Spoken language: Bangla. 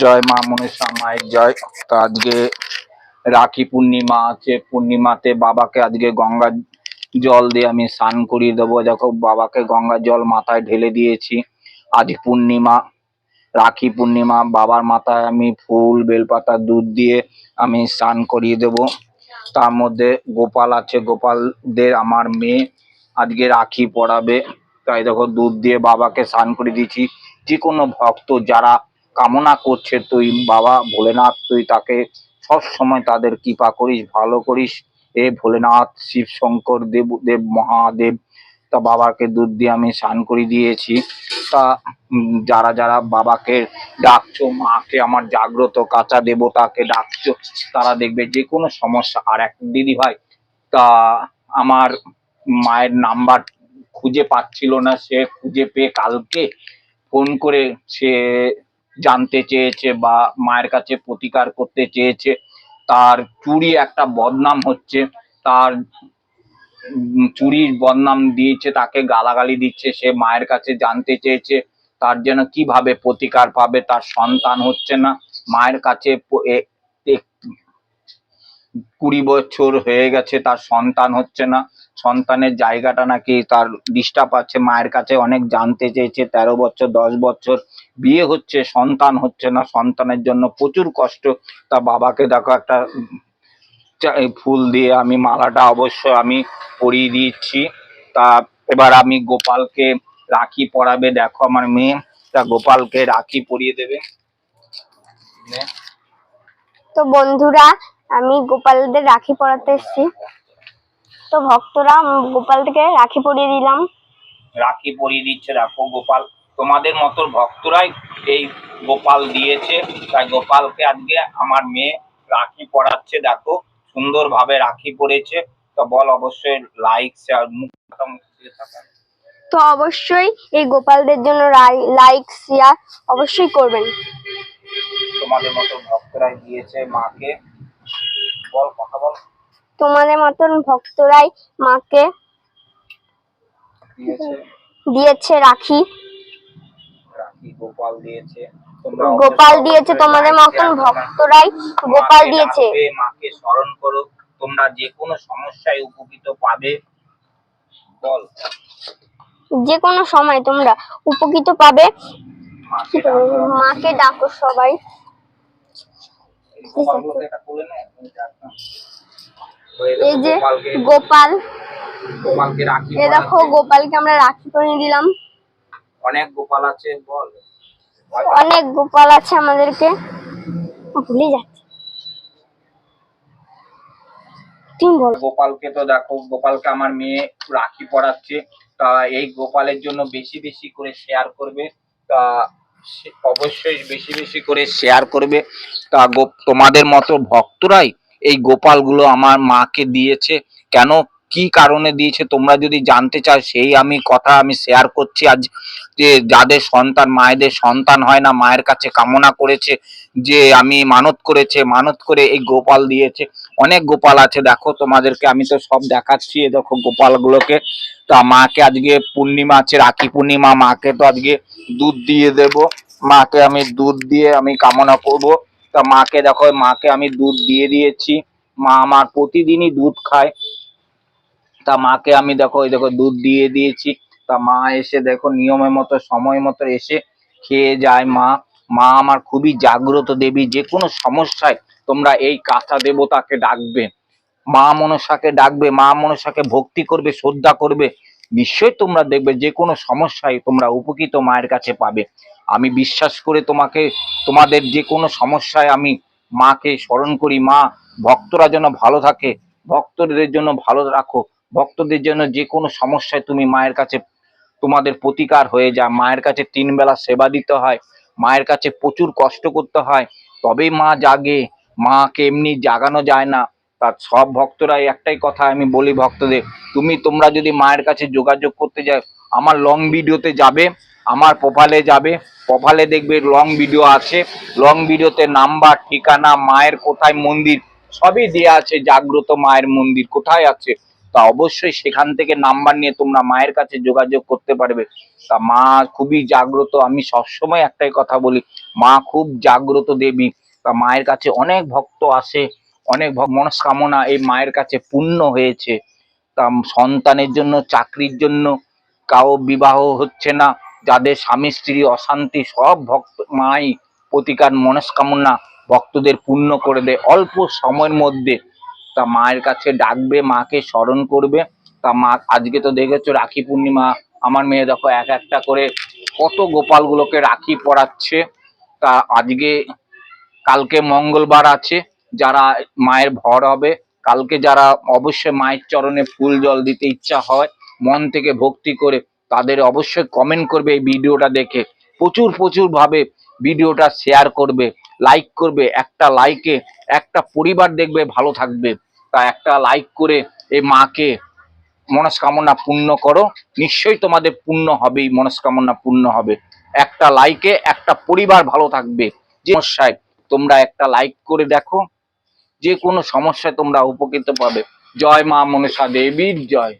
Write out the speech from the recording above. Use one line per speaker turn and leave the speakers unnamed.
জয় মা মনসা মায়ের জয়। তো আজকে রাখি পূর্ণিমা আছে। পূর্ণিমাতে বাবাকে আজকে গঙ্গা জল দিয়ে আমি স্নান করিয়ে দেবো। দেখো, বাবাকে গঙ্গা জল মাথায় ঢেলে দিয়েছি। আজ পূর্ণিমা, রাখি পূর্ণিমা, বাবার মাথায় আমি ফুল, বেলপাতা, দুধ দিয়ে আমি স্নান করিয়ে দেব। তার মধ্যে গোপাল আছে। গোপালদের আমার মেয়ে আজকে রাখি পরাবে তাই দেখো, দুধ দিয়ে বাবাকে স্নান করে দিয়েছি। যে কোনো ভক্ত যারা কামনা করছে তুই, বাবা ভোলেনাথ, তুই তাকে সব সময় তাদের কৃপা করিস, ভালো করিস। এ ভোলেনাথ শিব শঙ্কর দেব দেব, মহাদেব, তা বাবাকে দুধ দিয়ে আমি স্নান করে দিয়েছি। তা যারা যারা বাবাকে ডাকছো, মাকে আমার জাগ্রত কাঁচা দেবতাকে ডাকছো, তারা দেখবে যে কোনো সমস্যা। আর এক দিদি ভাই, তা আমার মায়ের নাম্বার খুঁজে পাচ্ছিল না, সে খুঁজে পেয়ে কালকে ফোন করে সে জানতে চেয়েছে বা মায়ের কাছে প্রতিকার করতে চেয়েছে। তার চুরি একটা বদনাম হচ্ছে। তার চুরির বদনাম দিয়েছে, তাকে গালাগালি দিচ্ছে, সে মায়ের কাছে জানতে চেয়েছে। তার যেন কীভাবে প্রতিকার পাবে তার সন্তান হচ্ছে না। মায়ের কাছে কুড়ি বছর হয়ে গেছে, তার সন্তান হচ্ছে না। সন্তানের জায়গাটা নাকি তার ডিস্টার্ব আছে, মায়ের কাছে অনেক জানতে চেয়েছে, তেরো বছর, দশ বছর বিয়ে হচ্ছে, সন্তান হচ্ছে না, সন্তানের জন্য প্রচুর কষ্ট। তা বাবাকে দেখো একটা ফুল দিয়ে আমি মালাটা অবশ্য আমি পরিয়ে দিচ্ছি। তা এবার আমি গোপালকে রাখি পরাবে, দেখো আমার মেয়ে, তা গোপালকে রাখি পরিয়ে দেবে।
তো বন্ধুরা, আমি গোপালদের রাখি পরাতে এসেছি। ভক্তরা উম গোপালকে রাখি পরিয়ে দিলাম।
রাখি পরিয়ে দিচ্ছে দেখো গোপাল। তোমাদের মতো ভক্তরাই এই গোপাল দিয়েছে। তাই গোপালকে আজকে আমার মেয়ে রাখি পরাচ্ছে দেখো। সুন্দরভাবে রাখি পরেছে। তো বল অবশ্যই লাইক শেয়ার মুখ
তো অবশ্যই এই গোপালদের জন্য লাইক শেয়ার অবশ্যই করবেন।
তোমাদের মতো ভক্তরাই দিয়েছে মাকে। বল কথা বল।
তোমাদের মতন ভক্তরাই মাকে
দিয়েছে।
রাখি।
গোপাল দিয়েছে।
গোপাল দিয়েছে তোমাদের মতন ভক্তরাই গোপাল দিয়েছে।
মাকে স্মরণ করো। তোমরা যে কোনো সমস্যায় উপকৃত পাবে। বল।
যে কোনো সময় তোমরা উপকৃত পাবে।
মাকে ডাকো।
সবাই।
এই
যে গোপাল।
গোপালকে রাখি
এ দেখো। গোপালকে আমরা রাখি পরিয়ে দিলাম
অনেক গোপাল আছে বল।
অনেক গোপাল আছে আমাদেরকে। ভুলে যাচ্ছে। তুমি বলো।
গোপালকে তো দেখো গোপালকে আমার মেয়ে রাখি পড়াচ্ছে। তা এই গোপালের জন্য বেশি বেশি করে শেয়ার করবে। তা অবশ্যই বেশি বেশি করে শেয়ার করবে। তা তোমাদের মতো ভক্তরাই এই গোপালগুলো আমার মাকে দিয়েছে। কেন? কি কারণে দিয়েছে? তোমরা যদি জানতে চাও, সেই আমি কথা আমি শেয়ার করছি আজ। যে যাদের সন্তান, মায়েদের সন্তান হয় না, মায়ের কাছে কামনা করেছে, যে আমি মানত করেছে, মানত করে এই গোপাল দিয়েছে। অনেক গোপাল আছে, দেখো তোমাদেরকে, আমি তো সব দেখাচ্ছি এ দেখো গোপালগুলোকে। তা মাকে আজকে পূর্ণিমা আছে, রাখি পূর্ণিমা, মাকে তো আজকে দুধ দিয়ে দেব। মাকে আমি দুধ দিয়ে আমি কামনা করব। তা মাকে দেখো, মাকে আমি দুধ দিয়ে দিয়েছি। মা আমার প্রতিদিনই দুধ খায়। তা মাকে আমি দেখো, এই দেখো দুধ দিয়ে দিয়েছি। তা মা এসে দেখো নিয়মের মতো সময় মতো এসে খেয়ে যায় মা। মা আমার খুবই জাগ্রত দেবী, যে কোনো সমস্যায় তোমরা এই কাঁচা দেবতাকে ডাকবে। মা মনসাকে ডাকবে, মা মনসাকে ভক্তি করবে, শ্রদ্ধা করবে। নিশ্চয়ই তোমরা দেখবে যে কোনো সমস্যায় তোমরা উপকৃত মায়ের কাছে পাবে। আমি বিশ্বাস করে তোমাকে, তোমাদের যে কোনো সমস্যায় আমি মাকে স্মরণ করি। মা, ভক্তরা যেন ভালো থাকে, ভক্তদের জন্য ভালো রাখো। ভক্তদের জন্য যে কোনো সমস্যায় তুমি মায়ের কাছে তোমাদের প্রতিকার হয়ে যায় মায়ের কাছে তিন বেলা সেবা দিতে হয়, মায়ের কাছে প্রচুর কষ্ট করতে হয়। তবেই মা জাগে, মাকে এমনি জাগানো যায় না। তার সব ভক্তরাই একটাই কথা আমি বলি ভক্তদের, তুমি তোমরা যদি মায়ের কাছে যোগাযোগ করতে যাও, আমার লং ভিডিওতে যাবে আমার প্রোফাইলে যাবে প্রোফাইলে দেখবে লং ভিডিও আছে। লং ভিডিওতে নাম্বার ঠিকানা, মায়ের কোথায় মন্দির, সবই দেওয়া আছে, জাগ্রত মায়ের মন্দির কোথায় আছে। তা অবশ্যই সেখান থেকে নাম্বার নিয়ে তোমরা মায়ের কাছে যোগাযোগ করতে পারবে। তা মা খুবই জাগ্রত, আমি সবসময় একটাই কথা বলি, মা খুব জাগ্রত দেবী। তা মায়ের কাছে অনেক ভক্ত আসে, অনেক মনস্কামনা এই মায়ের কাছে পূর্ণ হয়েছে। তা সন্তানের জন্য, চাকরির জন্য, কারও বিবাহ হচ্ছে না। যাদের স্বামী, স্ত্রী, অশান্তি, সব ভক্ত মাই প্রতিকার মনস্কামনা ভক্তদের পূর্ণ করে দেয়। অল্প সময়ের মধ্যে তা মায়ের কাছে ডাকবে, মাকে স্মরণ করবে। তা মা, আজকে তো দেখেছ রাখি পূর্ণিমা, আমার মেয়ে দেখো এক একটা করে কত গোপালগুলোকে রাখি পড়াচ্ছে তা আজকে, কালকে মঙ্গলবার আছে, যারা মায়ের ভর হবে, কালকে যারা অবশ্যই মায়ের চরণে ফুল জল দিতে ইচ্ছা হয়, মন থেকে ভক্তি করে তাদের অবশ্যই কমেন্ট করবে এই ভিডিওটা দেখে। প্রচুর প্রচুর ভাবে ভিডিওটা শেয়ার করবে লাইক করবে। একটা লাইকে একটা পরিবার দেখবে, ভালো থাকবে। তা একটা লাইক করে এই মাকে মনস্কামনা পূর্ণ করো। নিশ্চয়ই তোমাদের পূর্ণ হবেই, মনস্কামনা পূর্ণ হবে। একটা লাইকে একটা পরিবার ভালো থাকবে। যে সমস্যায় তোমরা একটা লাইক করে দেখো, যে কোনো সমস্যায় তোমরা উপকৃত পাবে। জয় মা মনসা দেবীর জয়।